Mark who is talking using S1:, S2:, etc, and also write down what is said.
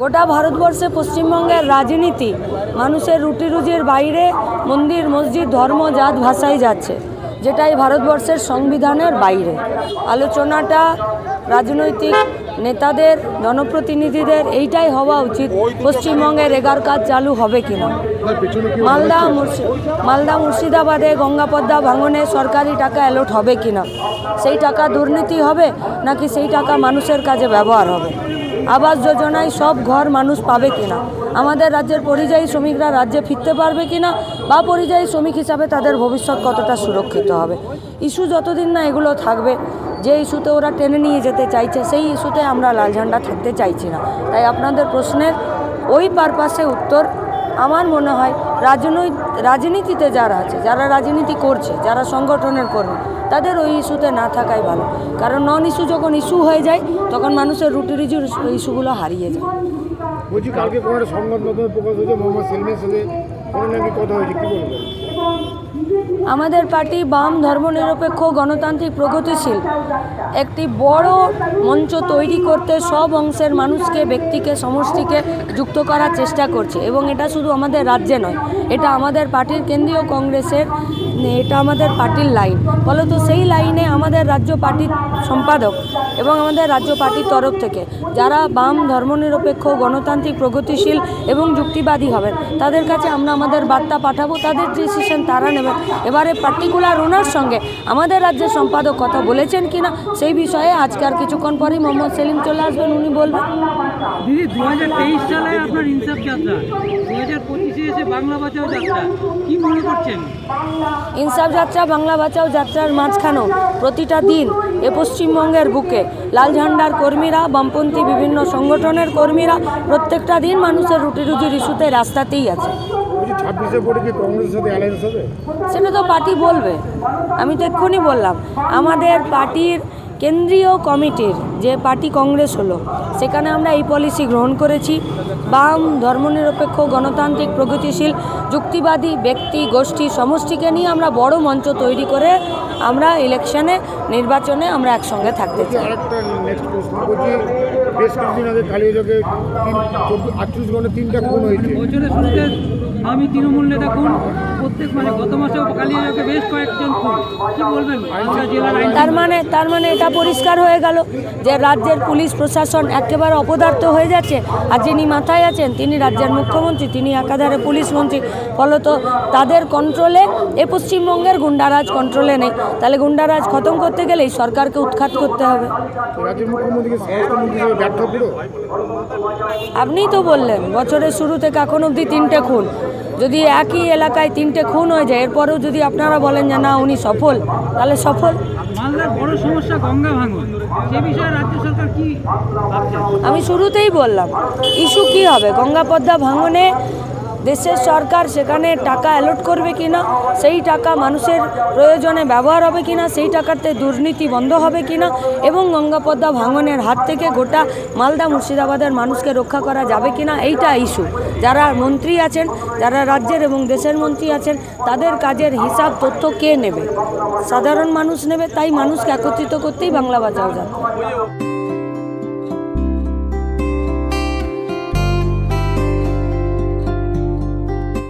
S1: গোটা ভারতবর্ষে পশ্চিমবঙ্গের রাজনীতি, মানুষের রুটি রুজির বাইরে মন্দির, মসজিদ, ধর্ম, জাত ভাষায় যাচ্ছে, যেটাই ভারতবর্ষের সংবিধানের বাইরে। আলোচনাটা রাজনৈতিক নেতাদের, জনপ্রতিনিধিদের, এইটাই হওয়া উচিত, পশ্চিমবঙ্গের এগার কাজ চালু হবে কিনা। মালদা মালদা মুর্শিদাবাদে গঙ্গাপদ্মা ভাঙনে সরকারি টাকা অ্যালোট হবে কিনা? সেই টাকা দুর্নীতি হবে, নাকি সেই টাকা মানুষের কাজে ব্যবহার হবে? আবাস যোজনায় সব ঘর মানুষ পাবে কিনা? আমাদের রাজ্যের পরিযায়ী শ্রমিকরা রাজ্যে ফিরতে পারবে কিনা? বা পরিযায়ী শ্রমিক হিসাবে তাদের ভবিষ্যৎ কতটা সুরক্ষিত হবে? ইস্যু যতদিন না এগুলো থাকবে, যে ইস্যুতে ওরা টেনে নিয়ে যেতে চাইছে, সেই ইস্যুতে আমরা লাল ঝান্ডা থাকতে চাইছি না। তাই আপনাদের প্রশ্নের ওই পারপাসে উত্তর আমার মনে হয় রাজনৈত রাজনীতিতে যারা আছে, যারা রাজনীতি করছে, যারা সংগঠনের কর্মী, তাদের ওই ইস্যুতে না থাকাই ভালো। কারণ নন ইস্যু যখন ইস্যু হয়ে যায়, তখন মানুষের রুটি রুজির ইস্যুগুলো হারিয়ে যায়।
S2: বলছি, কালকে কোনো সংবাদ মাধ্যমে প্রকাশ হয়েছে, মোহাম্মদ সেলিমের সাথে কোনো নাকি কথা হয়েছে, কী বলব
S1: আমাদের পার্টি বাম ধর্মনিরপেক্ষ গণতান্ত্রিক প্রগতিশীল। একটি বড় মঞ্চ তৈরি করতে সব অংশের মানুষকে, ব্যক্তিকে, সমষ্টিকে যুক্ত করার চেষ্টা করছে এবং এটা শুধু আমাদের রাজ্যে নয়, এটা আমাদের পার্টির কেন্দ্রীয় কংগ্রেসের, এটা আমাদের পার্টির লাইন। ফলত সেই লাইনে আমাদের রাজ্য পার্টির সম্পাদক এবং আমাদের রাজ্য পার্টির তরফ থেকে যারা বাম ধর্মনিরপেক্ষ, গণতান্ত্রিক, প্রগতিশীল এবং যুক্তিবাদী হবেন, তাদের কাছে আমরা আমাদের বার্তা পাঠাবো। তাদের ডিসিশন তারা নেবেন এবারে পার্টিকুলার ওনার সঙ্গে আমাদের রাজ্যের সম্পাদক কথা বলেছেন কি না সেই বিষয়ে আজকে আর কিছুক্ষণ পরেই মোহাম্মদ সেলিম চলে আসবেন উনি বলবেন।
S3: দিদি দু হাজার তেইশ সালে আপনার ইনসাফ যাত্রা দু হাজার পঁচিশে এসে বাংলা বাঁচাও যাত্রা কি মনে করছেন?
S1: ইনসাফ যাত্রা বাংলা বাঁচাও যাত্রার মাঝখানেও প্রতিটা দিন এ পশ্চিমবঙ্গের বুকে লাল ঝান্ডার কর্মীরা বামপন্থী বিভিন্ন সংগঠনের কর্মীরা প্রত্যেকটা দিন মানুষের রুটি রুজির ইস্যুতে রাস্তাতেই আছে।
S2: ছাব্বিশে পরে কি কংগ্রেসের সাথে অ্যালায়েন্স হবে?
S1: সেটা তো পার্টি বলবে। আমি তো এক্ষুনি বললাম আমাদের পার্টির কেন্দ্রীয় কমিটির যে পার্টি কংগ্রেস হলো সেখানে আমরা এই পলিসি গ্রহণ করেছি। বাম ধর্মনিরপেক্ষ গণতান্ত্রিক প্রগতিশীল যুক্তিবাদী ব্যক্তি গোষ্ঠী সমষ্টিকে নিয়ে আমরা বড় মঞ্চ তৈরি করে আমরা ইলেকশনে নির্বাচনে আমরা একসঙ্গে থাকতে চাই।
S2: বেশ কিছুদিন আগে তিন আটত্রিশ ঘণ্টা তিনটা খুন হয়েছে।
S3: বছরের শুরুতে আমি তৃণমূল নেতা খুন প্রত্যেক মানে গত মাসেও কালিয়াকে বেশ কয়েকজন খুন। কি বলবেন?
S1: তার মানে তার মানে এটা পরিষ্কার হয়ে গেল যে রাজ্যের পুলিশ প্রশাসন একেবারে অপদার্থ হয়ে যাচ্ছে। আর যিনি মাথায় আছেন তিনি রাজ্যের মুখ্যমন্ত্রী তিনি একাধারে পুলিশ মন্ত্রী। ফলত তাদের কন্ট্রোলে এ পশ্চিমবঙ্গের গুন্ডারাজ কন্ট্রোলে নেই। তাহলে গুন্ডারাজ খতম করতে গেলেই সরকারকে উৎখাত করতে হবে।
S2: রাজ্যের মুখ্যমন্ত্রীকে পুরো
S1: আপনিই তো বললেন বছরের শুরু থেকে এখন অবধি তিনটে খুন? যদি একই এলাকায় তিনটে খুন হয়ে যায় এরপরেও যদি আপনারা বলেন যে না উনি সফল তাহলে সফল?
S3: মালদার বড় সমস্যা গঙ্গা ভাঙন। বিষয়ে রাজ্য সরকার কি
S1: আমি শুরুতেই বললাম ইস্যু কি হবে? গঙ্গা পদ্মা ভাঙনে দেশের সরকার সেখানে টাকা অ্যালট করবে কিনা, সেই টাকা মানুষের প্রয়োজনে ব্যবহার হবে কিনা, সেই টাকাতে দুর্নীতি বন্ধ হবে কিনা এবং গঙ্গাপদ্মা ভাঙনের হাত থেকে গোটা মালদা মুর্শিদাবাদের মানুষকে রক্ষা করা যাবে কিনা, এইটা ইস্যু যারা মন্ত্রী আছেন, যারা রাজ্যের এবং দেশের মন্ত্রী আছেন, তাদের কাজের হিসাব তথ্য কে নেবে? সাধারণ মানুষ নেবে, তাই মানুষকে একত্রিত করতেই বাংলা বাঁচাও যাত্রা